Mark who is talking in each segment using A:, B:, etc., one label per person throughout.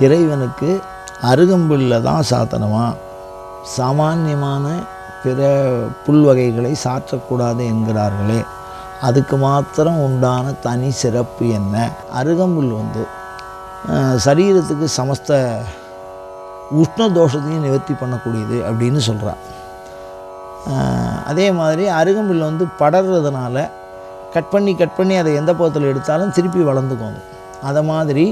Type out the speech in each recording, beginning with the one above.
A: இறைவனுக்கு அருகம்புல்ல தான் சாத்தனமா? சாமானியமான பிற புல் வகைகளை சாற்றக்கூடாது என்கிறார்களே அதுக்கு மாத்திரம் உண்டான தனி சிறப்பு என்ன? அருகம்புல் வந்து சரீரத்துக்கு சமஸ்த உஷ்ண தோஷத்தையும் நிவர்த்தி பண்ணக்கூடியது அப்படின்னு சொல்கிறார் அதே மாதிரி அருகம்புல் வந்து படர்றதுனால கட் பண்ணி கட் பண்ணி அதை எந்த பக்கத்தில் எடுத்தாலும் திருப்பி வளர்ந்துக்கும் அதை மாதிரி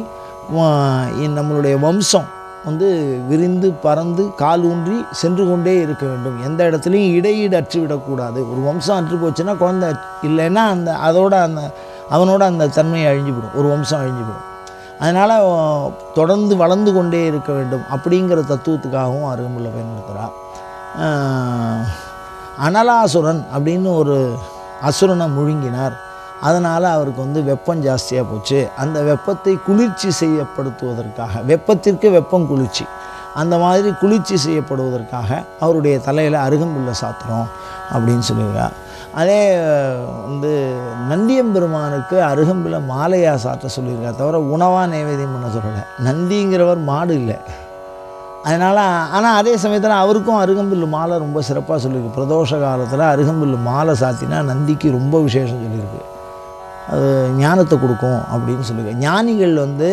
A: நம்மளுடைய வம்சம் வந்து விரிந்து பறந்து கால் ஊன்றி சென்று கொண்டே இருக்க வேண்டும். எந்த இடத்துலையும் இடையீடு அற்று விடக்கூடாது. ஒரு வம்சம் அற்று போச்சுன்னா குழந்தை இல்லைன்னா அந்த அதோட அந்த அவனோட அந்த தன்மை அழிஞ்சுவிடும் ஒரு வம்சம் அழிஞ்சுவிடும் அதனால் தொடர்ந்து வளர்ந்து கொண்டே இருக்க வேண்டும் அப்படிங்கிற தத்துவத்துக்காகவும் அருகம்புல்லை பயன்படுத்துகிறார் அனலாசுரன் அப்படின்னு ஒரு அசுரனை முழுங்கினார். அதனால் அவருக்கு வந்து வெப்பம் ஜாஸ்தியாக போச்சு. அந்த வெப்பத்தை குளிர்ச்சி செய்யப்படுத்துவதற்காக வெப்பத்திற்கு வெப்பம் குளிர்ச்சி. அந்த மாதிரி குளிர்ச்சி செய்யப்படுவதற்காக அவருடைய தலையில் அருகம்புல்லை சாத்துறோம் அப்படின்னு சொல்லியிருக்கார். அதே வந்து நந்தியம்பெருமானுக்கு அருகம்பில் மாலையாக சாத்த சொல்லியிருக்கா தவிர உணவாக நைவேத்தியம் பண்ண சொல்லலை. நந்திங்கிறவர் மாடு இல்லை. அதனால் ஆனால் அதே சமயத்தில் அவருக்கும் அருகம்புல் மாலை ரொம்ப சிறப்பாக சொல்லியிருக்கு. பிரதோஷ காலத்தில் அருகம்புல் மாலை சாத்தினா நந்திக்கு ரொம்ப விசேஷம் சொல்லியிருக்கு. அது ஞானத்தை கொடுக்கும் அப்படின்னு சொல்லுவேன் ஞானிகள் வந்து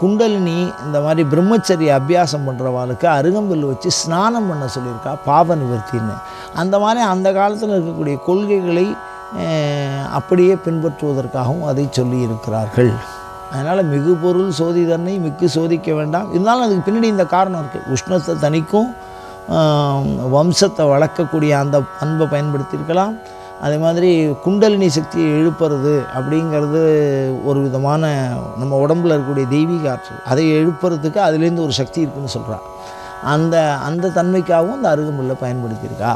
A: குண்டலினி இந்த மாதிரி பிரம்மச்சரிய அபியாசம் பண்ணுறவாளுக்கு அருகம்பில் வச்சு ஸ்நானம் பண்ண சொல்லியிருக்கா பாவ நிவர்த்தின்னு. அந்த மாதிரி அந்த காலத்தில் இருக்கக்கூடிய கொள்கைகளை அப்படியே பின்பற்றுவதற்காகவும் அதை சொல்லி இருக்கிறார்கள் அதனால் மிகு பொருள் சோதிதன்னை மிக்கு சோதிக்க வேண்டாம். இருந்தாலும் அதுக்கு பின்னாடி இந்த காரணம் இருக்குது உஷ்ணத்தை தணிக்கும் வம்சத்தை வளர்க்கக்கூடிய அந்த பண்பை பயன்படுத்தியிருக்கலாம். அதே மாதிரி குண்டலினி சக்தியை எழுப்புறது அப்படிங்கிறது ஒரு விதமான நம்ம உடம்புல இருக்கக்கூடிய தெய்வீக ஆற்றல். அதை எழுப்புறதுக்கு அதுலேருந்து ஒரு சக்தி இருக்குன்னு சொல்கிறா அந்த அந்த தன்மைக்காகவும் அந்த அருகம்புல்லை பயன்படுத்தியிருக்கா.